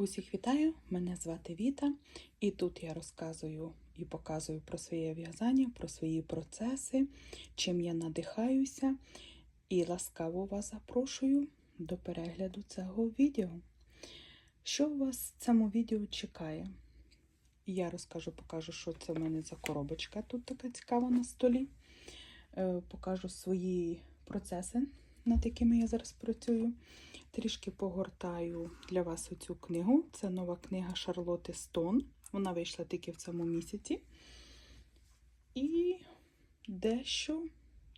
Усіх вітаю! Мене звати Віта, і тут я розказую і показую про своє в'язання, про свої процеси, чим я надихаюся, і ласкаво вас запрошую до перегляду цього відео. Що у вас в цьому відео чекає? Я розкажу, покажу, що це в мене за коробочка тут така цікава на столі. Е, Покажу свої процеси, над якими я зараз працюю. Трішки погортаю для вас оцю книгу. Це нова книга Шарлоти Стон. Вона вийшла тільки в цьому місяці. І дещо,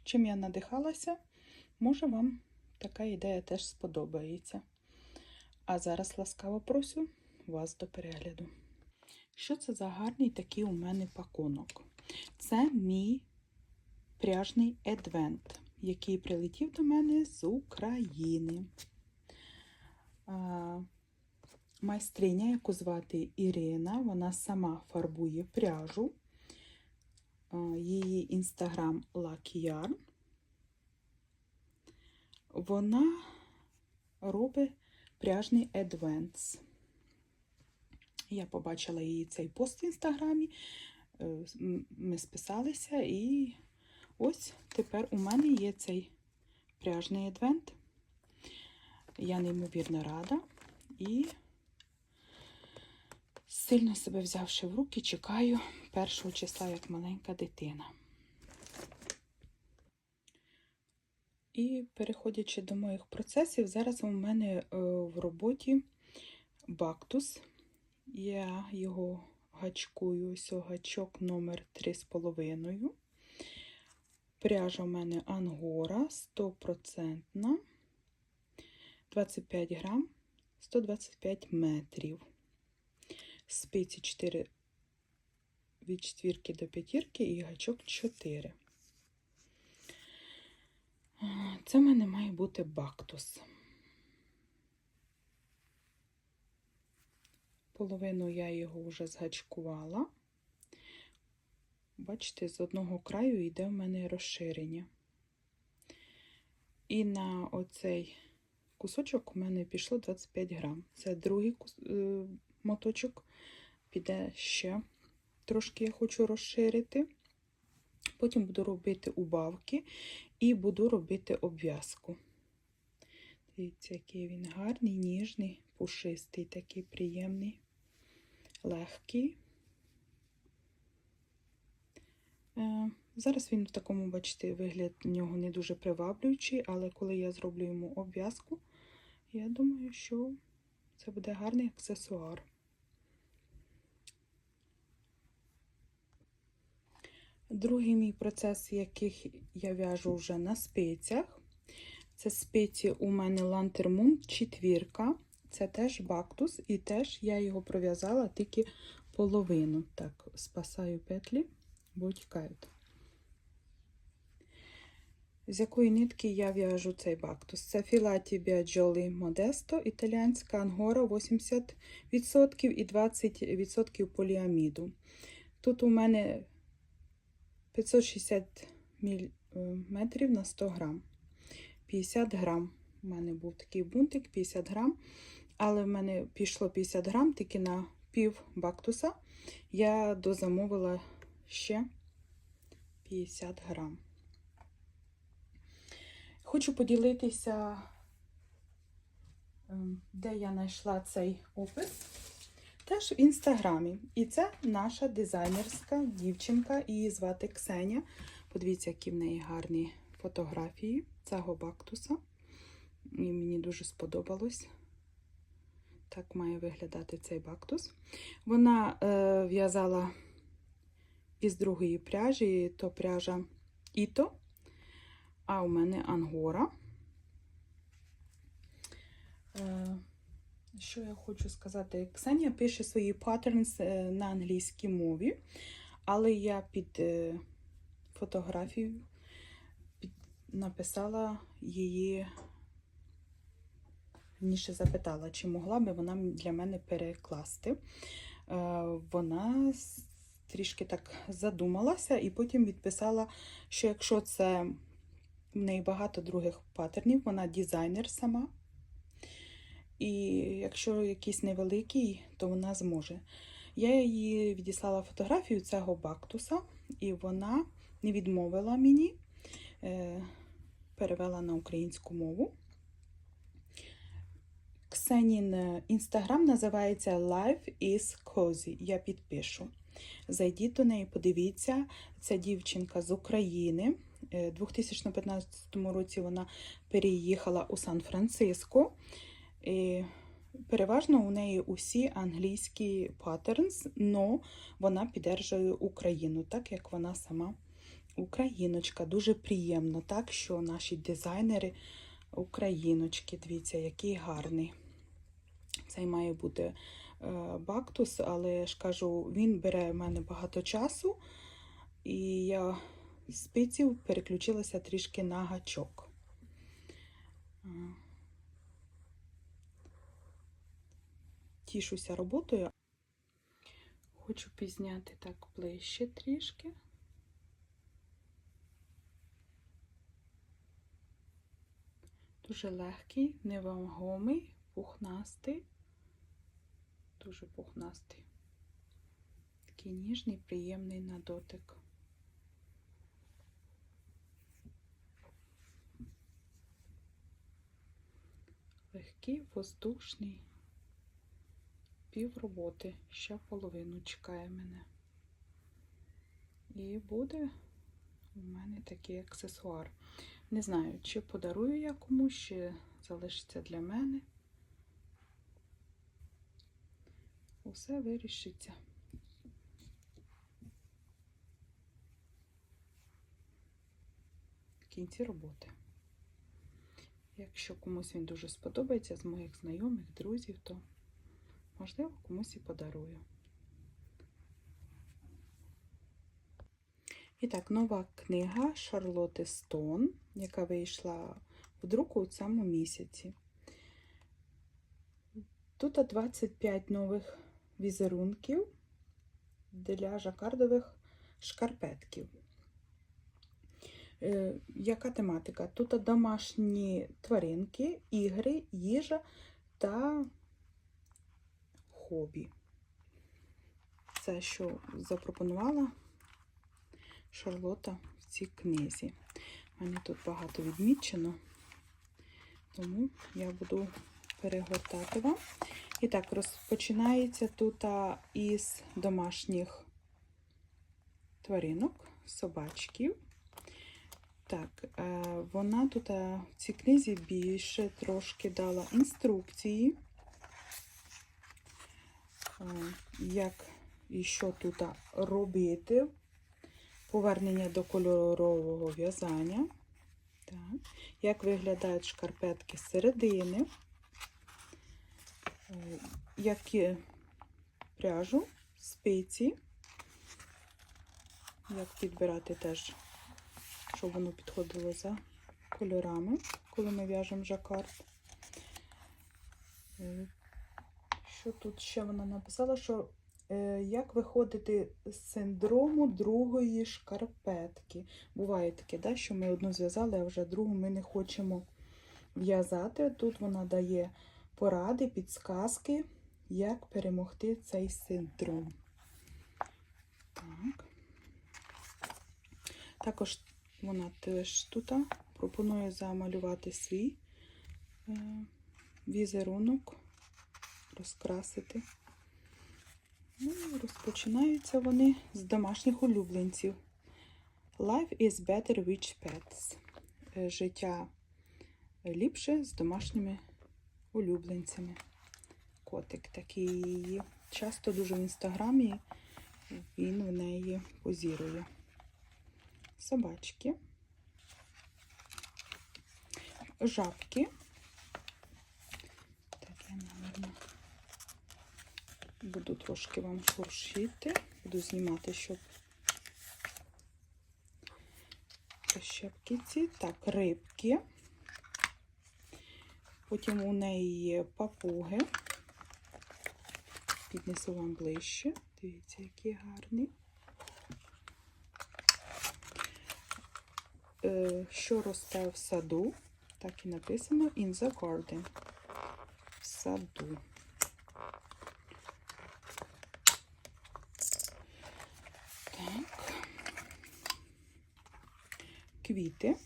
чим я надихалася, може вам така ідея теж сподобається. А зараз ласкаво просю вас до перегляду. Що це за гарний такий у мене пакунок? Це мій пряжний адвент, який прилетів до мене з України. Майстриня, яку звати Ірина, вона сама фарбує пряжу. Її інстаграм Yarn. Вона робить пряжний адвенс. Я побачила її цей пост в інстаграмі, ми списалися, і ось тепер у мене є цей пряжний адвент. Я неймовірно рада і, сильно себе взявши в руки, чекаю першого числа як маленька дитина. І переходячи до моїх процесів, зараз у мене в роботі бактус. Я його гачкую, ось гачок номер 3,5. Пряжа у мене ангора 100%. 25 грам, 125 метрів. Спиці 4 від четвірки до п'ятірки і гачок 4. Це в мене має бути бактус. Половину я його вже згачкувала. Бачите, з одного краю йде в мене розширення. І на оцей кусочок у мене пішло 25 грам. Це другий е, моточок, піде ще трошки я хочу розширити. Потім буду робити убавки і буду робити обв'язку. Дивіться, який він гарний, ніжний, пушистий, такий приємний, легкий. Е, зараз він в такому, бачите, вигляд в нього не дуже приваблюючий, але коли я зроблю йому обв'язку, я думаю, що це буде гарний аксесуар. Другий мій процес, яких я в'яжу вже на спицях, це спиці у мене лантермун четвірка. Це теж бактус, і теж я його пров'язала тільки половину. Так, спасаю петлі, бо тікають. З якої нитки я в'яжу цей бактус? Це Філаті Біаджолі Модесто, італіанська ангора 80% і 20% поліаміду. Тут у мене 560 метрів на 100 грам. 50 грам. У мене був такий бунтик, 50 грам. Але в мене пішло 50 грам тільки на пів бактуса. Я дозамовила ще 50 грам. Хочу поділитися, де я знайшла цей опис. Теж в інстаграмі. І це наша дизайнерська дівчинка, її звати Ксеня. Подивіться, які в неї гарні фотографії цього бактуса. І мені дуже сподобалось. Так має виглядати цей бактус. Вона е, в'язала із другої пряжі, то пряжа Іто а у мене ангора. Е, що я хочу сказати? Ксенія пише свої е, на англійській мові, але я під е, фотографію написала її, ніше запитала, чи могла би вона для мене перекласти. Вона трішки так задумалася і потім відписала, що якщо це в неї багато других паттернів, вона дизайнер сама. і якщо якийсь невеликий, то вона зможе. Я їй відіслала фотографію цього бактуса, і вона не відмовила мені, е, перевела на українську мову. Ксенін інстаграм називається Life is Cozy. Я підпишу. Зайдіть до неї, подивіться. Ця дівчинка з України. Е, У 2015 році вона переїхала у Сан-Франциско. Переважно у неї усі англійські паттернс, але вона підтримує Україну, так як вона сама україночка. Дуже приємно, так що наші дизайнери україночки, дивіться, який гарний. Цей має бути бактус, але я ж кажу, він бере в мене багато часу, і я з спиців переключилася трішки на гачок. Е, Тішуся роботою. Хочу пізняти так ближче трішки. Дуже легкий, невагомий, пухнастий, дуже пухнастий. Такий ніжний, приємний на дотик. Легкий, воздушний. Пів роботи, ще половину чекає мене. І буде у мене такий аксесуар. Не знаю, чи подарую я комусь, чи залишиться для мене. Усе вирішиться. В кінці роботи. Якщо комусь він дуже сподобається з моїх знайомих, друзів, то можливо комусь і подарую. І так, нова книга Шарлотти Стон, яка вийшла в друку у цьому місяці. Тут 25 нових візерунків для жакардових шкарпетків. Е, яка тематика? Тут домашні тваринки, ігри, їжа та хобі. Це, що запропонувала Шарлота в цій книзі. У мене тут багато відмічено, тому я буду перегортати вам. І так, розпочинається тут із домашніх тваринок, собачків. Так, е, вона тут в цій книзі більше трошки дала інструкції, е, як і що тут робити повернення до кольорового в'язання. Як виглядають шкарпетки середини, Е, які пряжу, спиці, як підбирати теж, щоб воно підходило за кольорами, коли ми в'яжемо жакард. Е, Що тут ще вона написала, що Е, як виходити з синдрому другої шкарпетки. Буває таке, да, що ми одну зв'язали, а вже другу ми не хочемо в'язати. Тут вона дає поради, підсказки, як перемогти цей синдром. Так. Також вона теж тут пропонує замалювати свій е, візерунок, розкрасити. Ну, розпочинаються вони з домашніх улюбленців. Life is better with pets. Е, Життя ліпше з домашніми улюбленцями. Котик такий. Часто дуже в інстаграмі він в неї позірує. Собачки, жабки. Так, я, мабуть, Буду трошки вам шуршити, буду знімати, щоб прищепки ці. Так, рибки. Потім у неї є папуги. Піднесу вам ближче. Дивіться, які гарні. Е, Що росте в саду? Так і написано in the garden. В саду. Так. Квіти.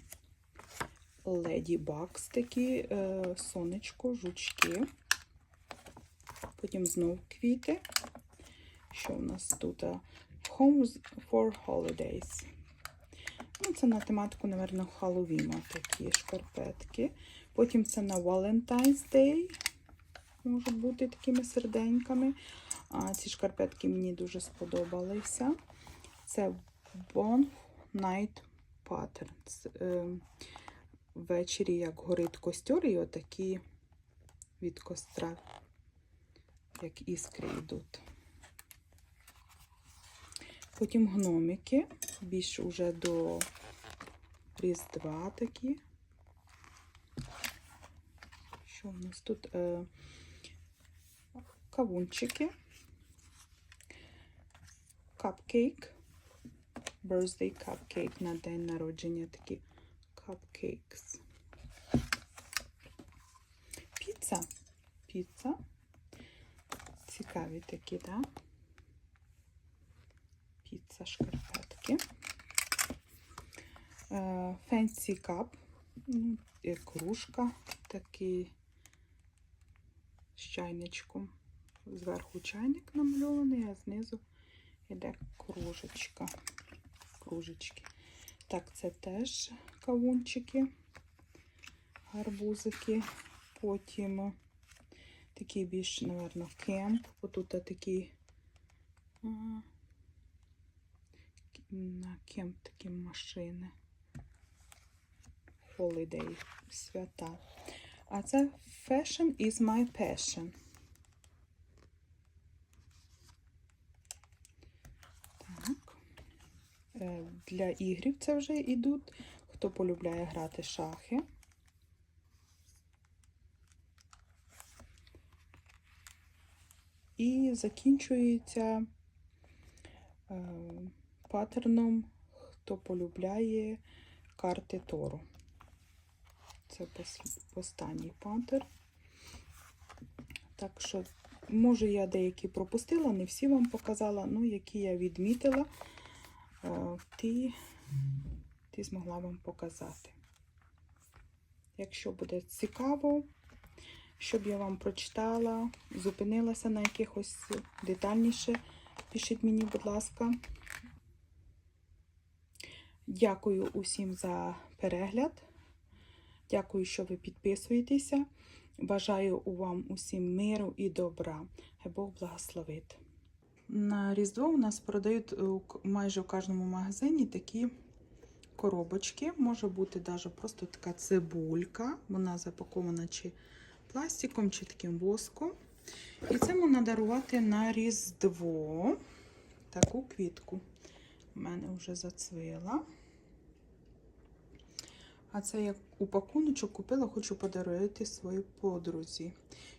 Леді Бакс такі, е, сонечко, жучки. Потім знов квіти. Що у нас тут? А, Homes for Holidays. Ну, це на тематику, напевно, Халлоуіна такі шкарпетки. Потім це на Valentine's Day. Можуть бути такими серденьками. А ці шкарпетки мені дуже сподобалися. Це Bon Night Patterns. Ввечері, як горить костер, і отакі від костра, як іскри йдуть. Потім гномики, більш уже до Різдва такі. Що в нас тут? Е, кавунчики, капкейк, birthday cupcake на день народження такі cupcakes. Піца. Піца. Цікаві такі, так? Да? Піца шкарпетки. Е, Fancy cup. Ну, кружка такий з чайничком. Зверху чайник намальований, а знизу йде кружечка. Кружечки. Так, це теж кавунчики, гарбузики. Потім такий більш, напевно, кемп. Отут такі а, на кемп такі машини. Holiday, свята. А це Fashion is my passion. Так. Е, Для ігрів це вже йдуть. Хто полюбляє грати шахи. І закінчується е, паттерном, хто полюбляє карти Тору. Це останній паттерн. Так що, може, я деякі пропустила, не всі вам показала, ну, які я відмітила, е, ті, ті змогла вам показати. Якщо буде цікаво, щоб я вам прочитала, зупинилася на якихось детальніше, пишіть мені, будь ласка. Дякую усім за перегляд. Дякую, що ви підписуєтеся. Бажаю у вам усім миру і добра. Хай Бог благословить. На Різдво у нас продають майже в кожному магазині такі коробочки. Може бути навіть просто така цибулька. Вона запакована чи пластиком, чи таким воском. І це можна дарувати на Різдво. Таку квітку. У мене вже зацвила. А це я у пакуночок купила, хочу подарувати своїй подрузі.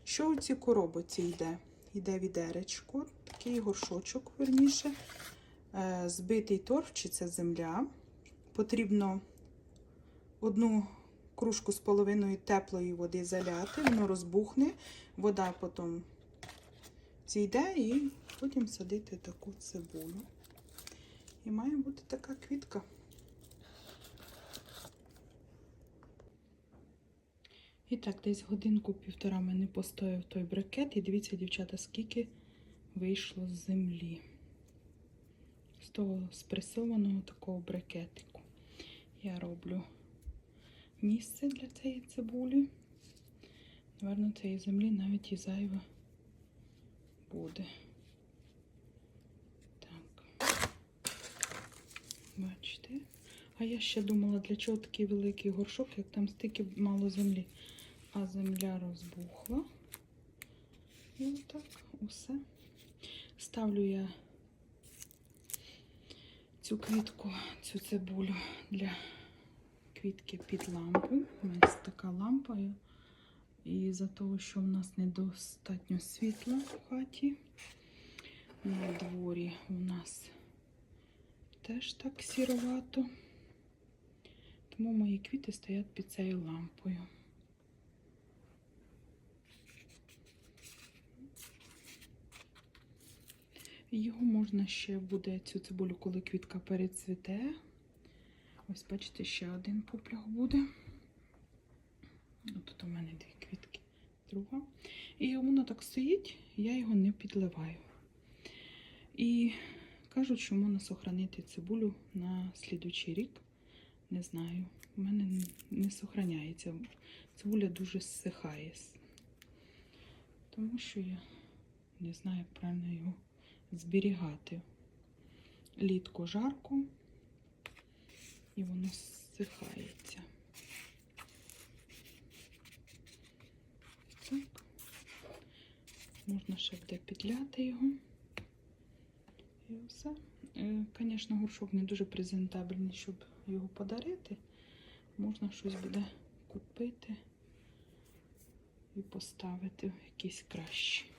Що у цій коробці йде? Йде відеречко, такий горшочок, верніше, е, збитий торф, чи це земля. Потрібно одну кружку з половиною теплої води заляти, воно розбухне, вода потім зійде і потім садити таку цибулю. І має бути така квітка. І так, десь годинку-півтора мене постояв той брикет. І дивіться, дівчата, скільки вийшло з землі. З того спресованого такого брикетику. Я роблю місце для цієї цибулі. Наверно, цієї землі навіть і зайве буде. Так. Бачите? А я ще думала, для чого такий великий горшок, як там стільки мало землі. А земля розбухла. І отак усе. Ставлю я цю квітку, цю цибулю для квітки під лампу. У мене така лампа. І за того, що в нас недостатньо світла в хаті. На дворі у нас теж так сіровато. Тому мої квіти стоять під цією лампою. Його можна ще буде цю цибулю, коли квітка перецвіте. Ось, бачите, ще один поплях буде. Тут у мене дві квітки, друга. І воно так стоїть, я його не підливаю. І кажуть, що можна сохранити цибулю на слідучий рік. Не знаю, у мене не сохраняється. Цибуля дуже зсихає. Тому що я не знаю, як правильно його зберігати. Літко жарко і воно зсихається. Так. Можна ще буде підляти його. І все. Звісно, горшок не дуже презентабельний, щоб його подарити. Можна щось буде купити і поставити в якийсь кращий.